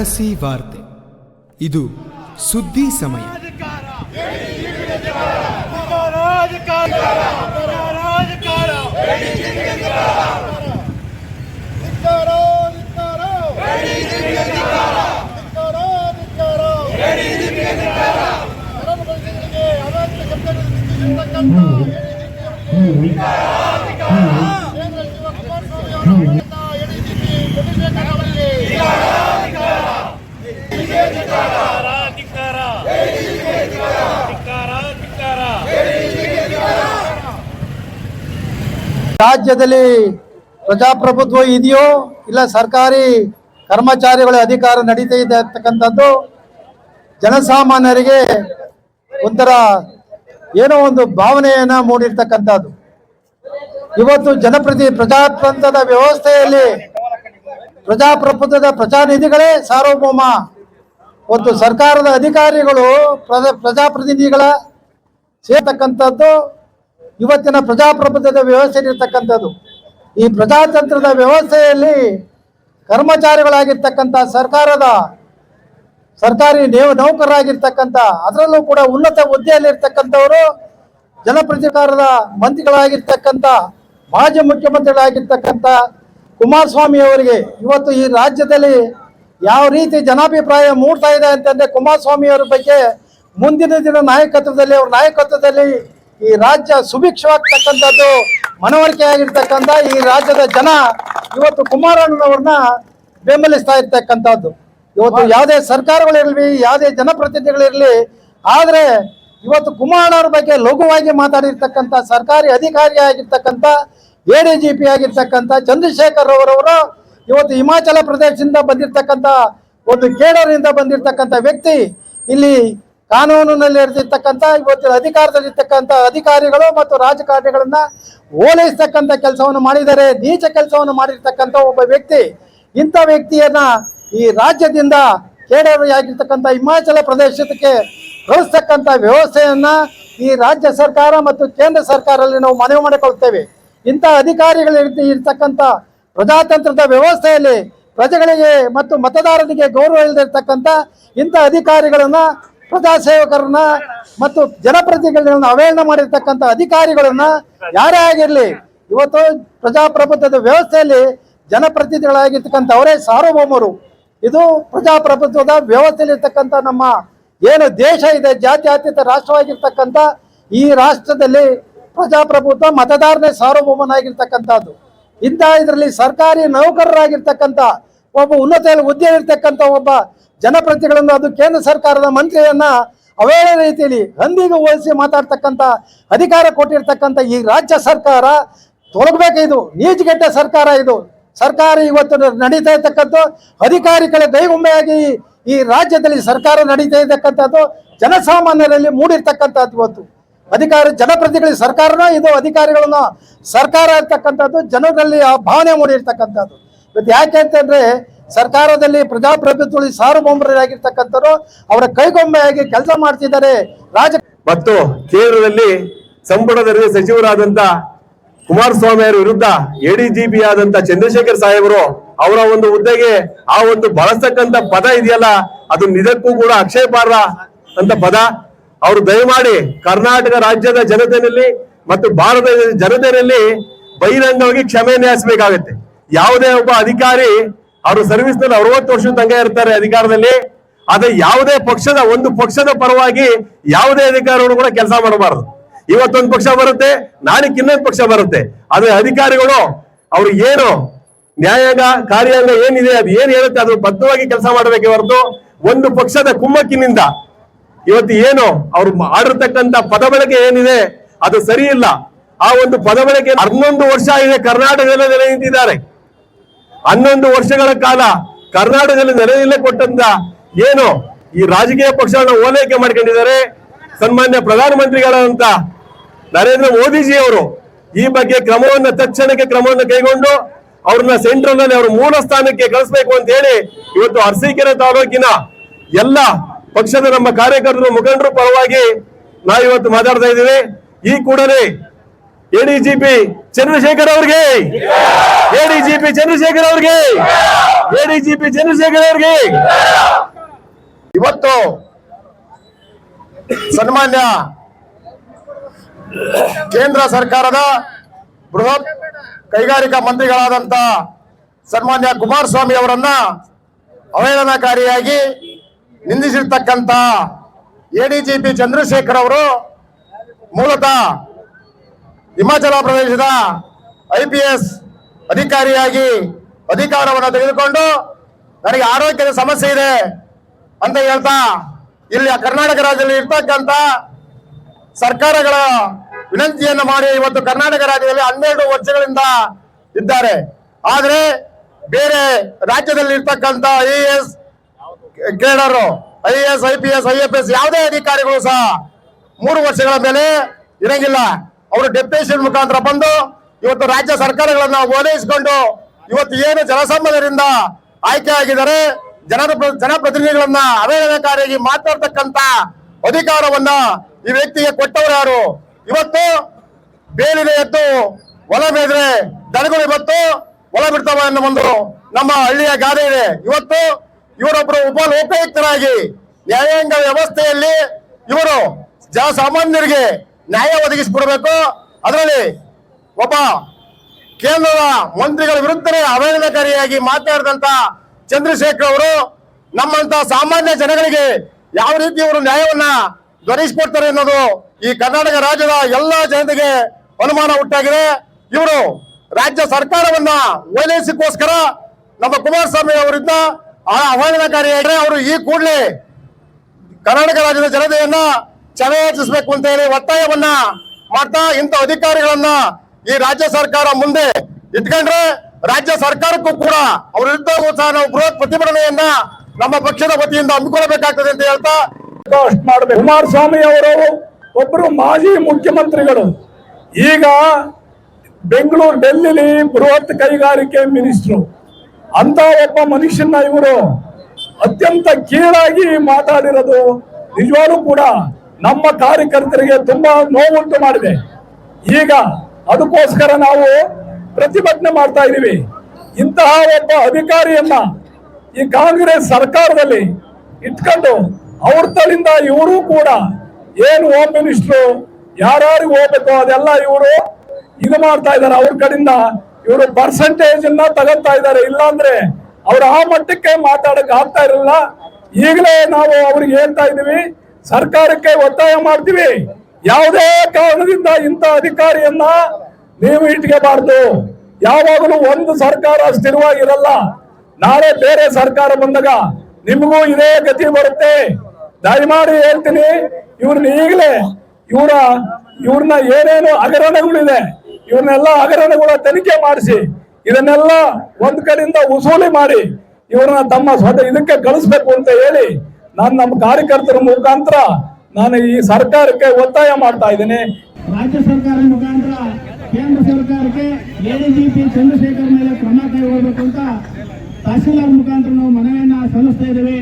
ಅರಸಿ ವಾರ್ತೆ ಇದು ಸುದ್ದಿ ಸಮಯ ರಾಜ್ಯದಲ್ಲಿ ಪ್ರಜಾಪ್ರಭುತ್ವ ಇದೆಯೋ ಇಲ್ಲ ಸರ್ಕಾರಿ ಕರ್ಮಚಾರಿಗಳ ಅಧಿಕಾರ ನಡೀತಾ ಇದೆ ಅಂತಕ್ಕಂಥದ್ದು ಜನಸಾಮಾನ್ಯರಿಗೆ ಒಂಥರ ಏನೋ ಒಂದು ಭಾವನೆಯನ್ನ ಮೂಡಿರ್ತಕ್ಕಂಥದ್ದು. ಇವತ್ತು ಜನಪ್ರತಿ ಪ್ರಜಾತಂತ್ರದ ವ್ಯವಸ್ಥೆಯಲ್ಲಿ ಪ್ರಜಾಪ್ರಭುತ್ವದ ಪ್ರಜಾನಿಧಿಗಳೇ ಸಾರ್ವಭೌಮ. ಮತ್ತು ಸರ್ಕಾರದ ಅಧಿಕಾರಿಗಳು ಪ್ರಜಾ ಪ್ರಜಾಪ್ರತಿನಿಧಿಗಳ ಸೇರ್ತಕ್ಕಂಥದ್ದು ಇವತ್ತಿನ ಪ್ರಜಾಪ್ರಭುತ್ವದ ವ್ಯವಸ್ಥೆ ಈ ಪ್ರಜಾತಂತ್ರದ ವ್ಯವಸ್ಥೆಯಲ್ಲಿ ಕರ್ಮಚಾರಿಗಳಾಗಿರ್ತಕ್ಕಂಥ ಸರ್ಕಾರದ ಸರ್ಕಾರಿ ನೇವ ನೌಕರರಾಗಿರ್ತಕ್ಕಂಥ, ಅದರಲ್ಲೂ ಕೂಡ ಉನ್ನತ ಹುದ್ದೆಯಲ್ಲಿರ್ತಕ್ಕಂಥವರು ಜನಪ್ರತಿಕಾರದ ಮಂತ್ರಿಗಳಾಗಿರ್ತಕ್ಕಂಥ, ಮಾಜಿ ಮುಖ್ಯಮಂತ್ರಿಗಳಾಗಿರ್ತಕ್ಕಂಥ ಕುಮಾರಸ್ವಾಮಿ ಅವರಿಗೆ ಇವತ್ತು ಈ ರಾಜ್ಯದಲ್ಲಿ ಯಾವ ರೀತಿ ಜನಾಭಿಪ್ರಾಯ ಮೂಡ್ತಾ ಇದೆ ಅಂತಂದ್ರೆ ಕುಮಾರಸ್ವಾಮಿ ಅವರ ಬಗ್ಗೆ ಮುಂದಿನ ದಿನ ನಾಯಕತ್ವದಲ್ಲಿ, ಅವ್ರ ನಾಯಕತ್ವದಲ್ಲಿ ಈ ರಾಜ್ಯ ಸುಭಿಕ್ಷವಾಗ್ತಕ್ಕಂಥದ್ದು ಮನವರಿಕೆ ಆಗಿರ್ತಕ್ಕಂಥ ಈ ರಾಜ್ಯದ ಜನ ಇವತ್ತು ಕುಮಾರಣ್ಣನವ್ರನ್ನ ಬೆಂಬಲಿಸ್ತಾ ಇರ್ತಕ್ಕಂಥದ್ದು. ಇವತ್ತು ಯಾವುದೇ ಸರ್ಕಾರಗಳಿರಲಿ ಯಾವುದೇ ಜನಪ್ರತಿನಿಧಿಗಳಿರಲಿ ಆದರೆ ಇವತ್ತು ಕುಮಾರಣ್ಣವ್ರ ಬಗ್ಗೆ ಲಘುವಾಗಿ ಮಾತಾಡಿರ್ತಕ್ಕಂಥ ಸರ್ಕಾರಿ ಅಧಿಕಾರಿ ಆಗಿರ್ತಕ್ಕಂಥ, ಎ ಡಿ ಜಿ ಪಿ ಆಗಿರ್ತಕ್ಕಂಥ ಚಂದ್ರಶೇಖರ್ ಅವರವರು ಇವತ್ತು ಹಿಮಾಚಲ ಪ್ರದೇಶದಿಂದ ಬಂದಿರತಕ್ಕಂಥ, ಒಂದು ಕೇಡರಿಂದ ಬಂದಿರತಕ್ಕಂಥ ವ್ಯಕ್ತಿ ಇಲ್ಲಿ ಕಾನೂನಿನಲ್ಲಿ ಇರ್ತಿರ್ತಕ್ಕಂಥ ಇವತ್ತು ಅಧಿಕಾರದಲ್ಲಿರ್ತಕ್ಕಂಥ ಅಧಿಕಾರಿಗಳು ಮತ್ತು ರಾಜಕಾರಣಿಗಳನ್ನ ಓಲೈಸ್ತಕ್ಕಂಥ ಕೆಲಸವನ್ನು ಮಾಡಿದರೆ ನೀಚ ಕೆಲಸವನ್ನು ಮಾಡಿರ್ತಕ್ಕಂಥ ಒಬ್ಬ ವ್ಯಕ್ತಿ, ಇಂಥ ವ್ಯಕ್ತಿಯನ್ನ ಈ ರಾಜ್ಯದಿಂದ ಕೇಡರಿಯಾಗಿರ್ತಕ್ಕಂಥ ಹಿಮಾಚಲ ಪ್ರದೇಶಕ್ಕೆ ಕಳಿಸ್ತಕ್ಕಂಥ ವ್ಯವಸ್ಥೆಯನ್ನ ಈ ರಾಜ್ಯ ಸರ್ಕಾರ ಮತ್ತು ಕೇಂದ್ರ ಸರ್ಕಾರದಲ್ಲಿ ನಾವು ಮನವಿ ಮಾಡಿಕೊಳ್ತೇವೆ. ಇಂಥ ಅಧಿಕಾರಿಗಳು ಇರ್ತ- ಇರ್ತಕ್ಕಂಥ ಪ್ರಜಾತಂತ್ರದ ವ್ಯವಸ್ಥೆಯಲ್ಲಿ ಪ್ರಜೆಗಳಿಗೆ ಮತ್ತು ಮತದಾರರಿಗೆ ಗೌರವ ಇಲ್ಲದಿರ್ತಕ್ಕಂಥ ಇಂಥ ಅಧಿಕಾರಿಗಳನ್ನ ಪ್ರಜಾಸೇವಕರನ್ನ ಮತ್ತು ಜನಪ್ರತಿನಿಧಿಗಳನ್ನ ಅವೇಳನ ಮಾಡಿರ್ತಕ್ಕಂಥ ಅಧಿಕಾರಿಗಳನ್ನ ಯಾರೇ ಆಗಿರಲಿ, ಇವತ್ತು ಪ್ರಜಾಪ್ರಭುತ್ವದ ವ್ಯವಸ್ಥೆಯಲ್ಲಿ ಜನಪ್ರತಿನಿಧಿಗಳಾಗಿರ್ತಕ್ಕಂಥ ಅವರೇ ಸಾರ್ವಭೌಮರು. ಇದು ಪ್ರಜಾಪ್ರಭುತ್ವದ ವ್ಯವಸ್ಥೆಯಲ್ಲಿರ್ತಕ್ಕಂಥ ನಮ್ಮ ಏನು ದೇಶ ಇದೆ, ಜಾತ್ಯತೀತ ರಾಷ್ಟ್ರವಾಗಿರ್ತಕ್ಕಂಥ ಈ ರಾಷ್ಟ್ರದಲ್ಲಿ ಪ್ರಜಾಪ್ರಭುತ್ವ ಮತದಾರನೇ ಸಾರ್ವಭೌಮನಾಗಿರ್ತಕ್ಕಂಥದ್ದು. ಇಂಥ ಇದರಲ್ಲಿ ಸರ್ಕಾರಿ ನೌಕರರಾಗಿರ್ತಕ್ಕಂಥ ಒಬ್ಬ ಉನ್ನತ ಹುದ್ದೆ ಇರ್ತಕ್ಕಂಥ ಒಬ್ಬ ಜನಪ್ರತಿಗಳನ್ನು ಅದು ಕೇಂದ್ರ ಸರ್ಕಾರದ ಮಂತ್ರಿಯನ್ನ ಅವೇ ರೀತಿಯಲ್ಲಿ ಹಂದಿಗೆ ಹೋಲಿಸಿ ಮಾತಾಡ್ತಕ್ಕಂಥ ಅಧಿಕಾರ ಕೊಟ್ಟಿರ್ತಕ್ಕಂಥ ಈ ರಾಜ್ಯ ಸರ್ಕಾರ ತೊಲಗಬೇಕು ಇದು. ನೀಚಗೆಟ್ಟ ಸರ್ಕಾರ ಇದು. ಸರ್ಕಾರ ಇವತ್ತು ನಡೀತಾ ಇರ್ತಕ್ಕಂಥ ಅಧಿಕಾರಿಗಳ ಕೈಗೊಂಬೆಯಾಗಿ ಈ ರಾಜ್ಯದಲ್ಲಿ ಸರ್ಕಾರ ನಡೀತಾ ಇರ್ತಕ್ಕಂಥದ್ದು, ಜನಸಾಮಾನ್ಯರಲ್ಲಿ ಮೂಡಿರ್ತಕ್ಕಂಥದ್ದು ಇವತ್ತು. ಅಧಿಕಾರ, ಜನಪ್ರತಿನಿಧಿಗಳ ಸರ್ಕಾರನ ಇದು ಅಧಿಕಾರಿಗಳನ್ನ ಸರ್ಕಾರ ಇರ್ತಕ್ಕಂಥದ್ದು ಜನರಲ್ಲಿ ಆ ಭಾವನೆ ಮೂಡಿರ್ತಕ್ಕಂಥದ್ದು. ಇವತ್ತು ಯಾಕೆ ಅಂತಂದ್ರೆ ಸರ್ಕಾರದಲ್ಲಿ ಪ್ರಜಾಪ್ರಭುತ್ವದಲ್ಲಿ ಸಾರ್ವಭೌಮರಾಗಿರ್ತಕ್ಕಂಥವ್ರು ಅವರ ಕೈಗೊಂಬೆಯಾಗಿ ಕೆಲಸ ಮಾಡ್ತಿದ್ದಾರೆ. ರಾಜ ಮತ್ತು ಕೇಂದ್ರದಲ್ಲಿ ಸಂಪುಟದಲ್ಲಿ ಸಚಿವರಾದಂತ ಕುಮಾರಸ್ವಾಮಿ ಅವರ ವಿರುದ್ಧ ಎಡಿಜಿಪಿ ಆದಂತ ಚಂದ್ರಶೇಖರ್ ಸಾಹೇಬರು ಅವರ ಒಂದು ಹುದ್ದೆಗೆ ಆ ಒಂದು ಬಳಸ್ತಕ್ಕಂತ ಪದ ಇದೆಯಲ್ಲ, ಅದು ನಿಜಕ್ಕೂ ಕೂಡ ಅಕ್ಷಯಪಾರ ಅಂತ ಪದ. ಅವರು ದಯಮಾಡಿ ಕರ್ನಾಟಕ ರಾಜ್ಯದ ಜನತೆಯಲ್ಲಿ ಮತ್ತು ಭಾರತದ ಜನತೆಯಲ್ಲಿ ಬಹಿರಂಗವಾಗಿ ಕ್ಷಮೆ ಹಾಸಬೇಕಾಗತ್ತೆ ಯಾವುದೇ ಒಬ್ಬ ಅಧಿಕಾರಿ ಅವರು ಸರ್ವಿಸ್ನಲ್ಲಿ ಅರವತ್ತು ವರ್ಷದ ತನಕ ಇರ್ತಾರೆ ಅಧಿಕಾರದಲ್ಲಿ. ಆದ್ರೆ ಯಾವುದೇ ಪಕ್ಷದ ಒಂದು ಪಕ್ಷದ ಪರವಾಗಿ ಯಾವುದೇ ಅಧಿಕಾರಿಗಳು ಕೂಡ ಕೆಲಸ ಮಾಡಬಾರದು. ಇವತ್ತೊಂದು ಪಕ್ಷ ಬರುತ್ತೆ ನಾಳೆ ಇನ್ನೊಂದು ಪಕ್ಷ ಬರುತ್ತೆ. ಆದ್ರೆ ಅಧಿಕಾರಿಗಳು ಅವ್ರು ಏನು ನ್ಯಾಯಾಂಗ, ಕಾರ್ಯಾಂಗ ಏನಿದೆ, ಅದು ಏನ್ ಹೇಳುತ್ತೆ, ಅದು ಬದ್ಧವಾಗಿ ಕೆಲಸ ಮಾಡಬೇಕೆ ಹೊರತು ಒಂದು ಪಕ್ಷದ ಕುಮ್ಮಕ್ಕಿನಿಂದ ಇವತ್ತು ಏನು ಅವ್ರು ಮಾಡಿರ್ತಕ್ಕಂಥ ಪದ ಬಳಕೆ ಏನಿದೆ, ಅದು ಸರಿ ಇಲ್ಲ. ಆ ಒಂದು ಪದ ಬಳಕೆ ಹನ್ನೊಂದು ವರ್ಷ ಇದೆ ಕರ್ನಾಟಕದಲ್ಲಿ ನಿಂತಿದ್ದಾರೆ. ಹನ್ನೊಂದು ವರ್ಷಗಳ ಕಾಲ ಕರ್ನಾಟಕದಲ್ಲಿ ನೆಲೆಯಿಲ್ಲೇ ಕೊಟ್ಟಂತ ಏನು ಈ ರಾಜಕೀಯ ಪಕ್ಷಗಳನ್ನ ಓಲೈಕೆ ಮಾಡ್ಕೊಂಡಿದ್ದಾರೆ. ಸನ್ಮಾನ್ಯ ಪ್ರಧಾನಮಂತ್ರಿಗಳಾದಂತ ನರೇಂದ್ರ ಮೋದಿಜಿ ಅವರು ಈ ಬಗ್ಗೆ ಕ್ರಮವನ್ನ ತಕ್ಷಣಕ್ಕೆ ಕ್ರಮವನ್ನು ಕೈಗೊಂಡು ಅವ್ರನ್ನ ಸೆಂಟ್ರಲ್ನಲ್ಲಿ ಅವ್ರ ಮೂಲ ಸ್ಥಾನಕ್ಕೆ ಕಳಿಸ್ಬೇಕು ಅಂತ ಹೇಳಿ ಇವತ್ತು ಅರಸೀಕೆರೆ ತಾಲೂಕಿನ ಎಲ್ಲ ಪಕ್ಷದ ನಮ್ಮ ಕಾರ್ಯಕರ್ತರು, ಮುಖಂಡರು ಪರವಾಗಿ ನಾವು ಇವತ್ತು ಮಾತಾಡ್ತಾ ಇದ್ದೀವಿ. ಈ ಕೂಡಲೇ ಎಡಿಜಿಪಿ ಚಂದ್ರಶೇಖರ್ ಅವ್ರಿಗೆ. ಎಡಿಜಿಪಿ ಚಂದ್ರಶೇಖರ್ ಅವ್ರಿಗೆ. ಎಡಿಜಿಪಿ ಚಂದ್ರಶೇಖರ್ ಅವ್ರಿಗೆ. ಇವತ್ತು ಸನ್ಮಾನ್ಯ ಕೇಂದ್ರ ಸರ್ಕಾರದ ಬೃಹತ್ ಕೈಗಾರಿಕಾ ಮಂತ್ರಿಗಳಾದಂತ ಸನ್ಮಾನ್ಯ ಕುಮಾರಸ್ವಾಮಿ ಅವರನ್ನ ಅವಹೇಳನಕಾರಿಯಾಗಿ ನಿಂದಿಸಿರ್ತಕ್ಕಂತ ಎಡಿಜಿಪಿ ಚಂದ್ರಶೇಖರ್ ಅವರು ಮೂಲತಃ ಹಿಮಾಚಲ ಪ್ರದೇಶದ ಐ ಪಿ ಎಸ್ ಅಧಿಕಾರಿಯಾಗಿ ಅಧಿಕಾರವನ್ನು ತೆಗೆದುಕೊಂಡು ನನಗೆ ಆರೋಗ್ಯದ ಸಮಸ್ಯೆ ಇದೆ ಅಂತ ಹೇಳ್ತಾ ಇಲ್ಲಿ ಕರ್ನಾಟಕ ರಾಜ್ಯದಲ್ಲಿ ಇರ್ತಕ್ಕಂತ ಸರ್ಕಾರಗಳ ವಿನಂತಿಯನ್ನು ಮಾಡಿ ಇವತ್ತು ಕರ್ನಾಟಕ ರಾಜ್ಯದಲ್ಲಿ ಹನ್ನೆರಡು ವರ್ಷಗಳಿಂದ ಇದ್ದಾರೆ. ಆದ್ರೆ ಬೇರೆ ರಾಜ್ಯದಲ್ಲಿ ಇರ್ತಕ್ಕಂತ I S ಕೇಳರು, I A S, I P S, I F S ಯಾವುದೇ ಅಧಿಕಾರಿಗಳು ಸಹ ಮೂರು ವರ್ಷಗಳ ಮೇಲೆ ಇರಂಗಿಲ್ಲ. ಅವರು ಡೆಪ್ಯುಟೇಷನ್ ಮುಖಾಂತರ ಬಂದು ಇವತ್ತು ರಾಜ್ಯ ಸರ್ಕಾರಗಳನ್ನ ಓಲೈಸಿಕೊಂಡು ಇವತ್ತು ಏನು ಜನಸಂಬಂಧದಿಂದ ಆಯ್ಕೆ ಆಗಿದ್ದಾರೆ, ಜನರ ಜನಪ್ರತಿನಿಧಿಗಳನ್ನ ಅವೇಳನಕಾರಿಯಾಗಿ ಮಾತಾಡ್ತಕ್ಕಂತ ಅಧಿಕಾರವನ್ನ ಈ ವ್ಯಕ್ತಿಗೆ ಕೊಟ್ಟವರು ಯಾರು? ಇವತ್ತು ಬೇಲಿನ ಎದ್ದು ಹೊಲ ಮೇದ್ರೆ ದನಗಳು ಇವತ್ತು ಹೊಲ ಬಿಡ್ತಾವ ಅನ್ನೋ ಒಂದು ನಮ್ಮ ಹಳ್ಳಿಯ ಗಾದೆ ಇದೆ. ಇವತ್ತು ಇವರೊಬ್ಬರು ಉಪ ಲೋಕಾಯುಕ್ತರಾಗಿ ನ್ಯಾಯಾಂಗ ವ್ಯವಸ್ಥೆಯಲ್ಲಿ ಇವರು ಜನಸಾಮಾನ್ಯರಿಗೆ ನ್ಯಾಯ ಒದಗಿಸಿಕೊಡ್ಬೇಕು. ಅದರಲ್ಲಿ ಒಬ್ಬ ಕೇಂದ್ರದ ಮಂತ್ರಿಗಳ ವಿರುದ್ಧನೇ ಅವಹೇಳನಕಾರಿಯಾಗಿ ಮಾತಾಡಿದಂತ ಚಂದ್ರಶೇಖರ್ ಅವರು ನಮ್ಮಂತ ಸಾಮಾನ್ಯ ಜನಗಳಿಗೆ ಯಾವ ರೀತಿ ಅವರು ನ್ಯಾಯವನ್ನ ದೊರಕಿಸಿಕೊಡ್ತಾರೆ ಅನ್ನೋದು ಈ ಕರ್ನಾಟಕ ರಾಜ್ಯದ ಎಲ್ಲಾ ಜನತೆಗೆ ಅನುಮಾನ ಉಂಟಾಗಿದೆ. ಇವರು ರಾಜ್ಯ ಸರ್ಕಾರವನ್ನ ಓಲೈಸಿಕೋಸ್ಕರ ನಮ್ಮ ಕುಮಾರಸ್ವಾಮಿ ಅವರಿಂದ ಆ ಹೇಳಿದ್ರೆ ಅವರು ಈ ಕೂಡಲೇ ಕರ್ನಾಟಕ ರಾಜ್ಯದ ಜನತೆಯನ್ನ ಚಲಾಯಿಸಬೇಕು ಅಂತ ಹೇಳಿ ಒತ್ತಾಯವನ್ನ ಮಾಡ್ತಾ ಇಂಥ ಅಧಿಕಾರಿಗಳನ್ನ ಈ ರಾಜ್ಯ ಸರ್ಕಾರ ಮುಂದೆ ಇಟ್ಕೊಂಡ್ರೆ ರಾಜ್ಯ ಸರ್ಕಾರಕ್ಕೂ ಕೂಡ ಅವ್ರ ಇದ್ದಾಗ ಸಹ ನಾವು ಬೃಹತ್ ಪ್ರತಿಭಟನೆಯನ್ನ ನಮ್ಮ ಪಕ್ಷದ ವತಿಯಿಂದ ಹಮ್ಮಿಕೊಳ್ಳಬೇಕಾಗ್ತದೆ ಅಂತ ಹೇಳ್ತಾ ಮಾಡಬೇಕು. ಕುಮಾರಸ್ವಾಮಿ ಅವರು ಒಬ್ಬರು ಮಾಜಿ ಮುಖ್ಯಮಂತ್ರಿಗಳು. ಈಗ ಬೆಂಗಳೂರು, ಡೆಲ್ಲಿಲಿ ಬೃಹತ್ ಕೈಗಾರಿಕೆ ಮಿನಿಸ್ಟ್ರು. ಅಂತ ಒಬ್ಬ ಮನುಷ್ಯನ ಇವರು ಅತ್ಯಂತ ಕೀಳಾಗಿ ಮಾತಾಡಿರೋದು ನಿಜವಾಗೂ ಕೂಡ ನಮ್ಮ ಕಾರ್ಯಕರ್ತರಿಗೆ ತುಂಬಾ ನೋವುಂಟು ಮಾಡಿದೆ. ಈಗ ಅದಕ್ಕೋಸ್ಕರ ನಾವು ಪ್ರತಿಭಟನೆ ಮಾಡ್ತಾ ಇದ್ದೀವಿ. ಇಂತಹ ಒಬ್ಬ ಅಧಿಕಾರಿಯನ್ನ ಈ ಕಾಂಗ್ರೆಸ್ ಸರ್ಕಾರದಲ್ಲಿ ಇಟ್ಕೊಂಡು ಅವ್ರ ತಳಿಂದ ಇವರು ಕೂಡ ಏನು ಹೋಮ್ ಮಿನಿಸ್ಟ್ರು ಯಾರ್ಯಾರಿಗೆ ಹೋಗ್ಬೇಕು ಅದೆಲ್ಲ ಇವರು ಇದು ಮಾಡ್ತಾ ಇದ್ದಾರೆ. ಅವ್ರ ಕಡೆಯಿಂದ ಇವರು ಪರ್ಸೆಂಟೇಜ್ ಅನ್ನ ತಗೋತಾ ಇದ್ದಾರೆ. ಇಲ್ಲಾಂದ್ರೆ ಅವ್ರು ಆ ಮಟ್ಟಕ್ಕೆ ಮಾತಾಡಕ್ ಆಗ್ತಾ ಇರಲಿಲ್ಲ ಈಗಲೇ ನಾವು ಅವ್ರಿಗೆ ಹೇಳ್ತಾ ಇದೀವಿ ಸರ್ಕಾರಕ್ಕೆ ಒತ್ತಾಯ ಮಾಡ್ತೀವಿ. ಯಾವುದೇ ಕಾರಣದಿಂದ ಇಂಥ ಅಧಿಕಾರಿಯನ್ನ ನೀವು ಇಟ್ಕೋಬಾರ್ದು ಯಾವಾಗಲೂ ಒಂದು ಸರ್ಕಾರ ಸ್ಥಿರವಾಗಿರಲ್ಲ ನಾಳೆ ಬೇರೆ ಸರ್ಕಾರ ಬಂದಾಗ ನಿಮಗೂ ಇದೇ ಗತಿ ಬರುತ್ತೆ. ದಯಮಾಡಿ ಹೇಳ್ತೀನಿ ಇವ್ರನ್ನ ಈಗಲೇ ಇವರ ಇವ್ರನ್ನ ಏನೇನು ಹಗರಣಗಳಿದೆ ಇವ್ರನ್ನೆಲ್ಲ ಹಗರಣಗಳ ತನಿಖೆ ಮಾಡಿಸಿ, ಇದನ್ನೆಲ್ಲ ಒಂದ್ ಕಡೆಯಿಂದ ವಸೂಲಿ ಮಾಡಿ, ಇವ್ರನ್ನ ತಮ್ಮ ಸ್ವತಃ ಇದಕ್ಕೆ ಕಳಿಸ್ಬೇಕು ಅಂತ ಹೇಳಿ, ನಾನು ನಮ್ಮ ಕಾರ್ಯಕರ್ತರ ಮುಖಾಂತರ ನಾನು ಈ ಸರ್ಕಾರಕ್ಕೆ ಒತ್ತಾಯ ಮಾಡ್ತಾ ಇದ್ದೇನೆ. ರಾಜ್ಯ ಸರ್ಕಾರ ಮುಖಾಂತರ ಕೇಂದ್ರ ಸರ್ಕಾರಕ್ಕೆ ಎಡಿಜಿಪಿ ಚಂದ್ರಶೇಖರ್ ಮೇಲೆ ಕ್ರಮ ಕೈಗೊಳ್ಳಬೇಕು ಅಂತ ತಹಸೀಲ್ದಾರ್ ಮುಖಾಂತರ ನಾವು ಮನವಿಯನ್ನ ಸಲ್ಲಿಸ್ತಾ ಇದ್ದೇವೆ.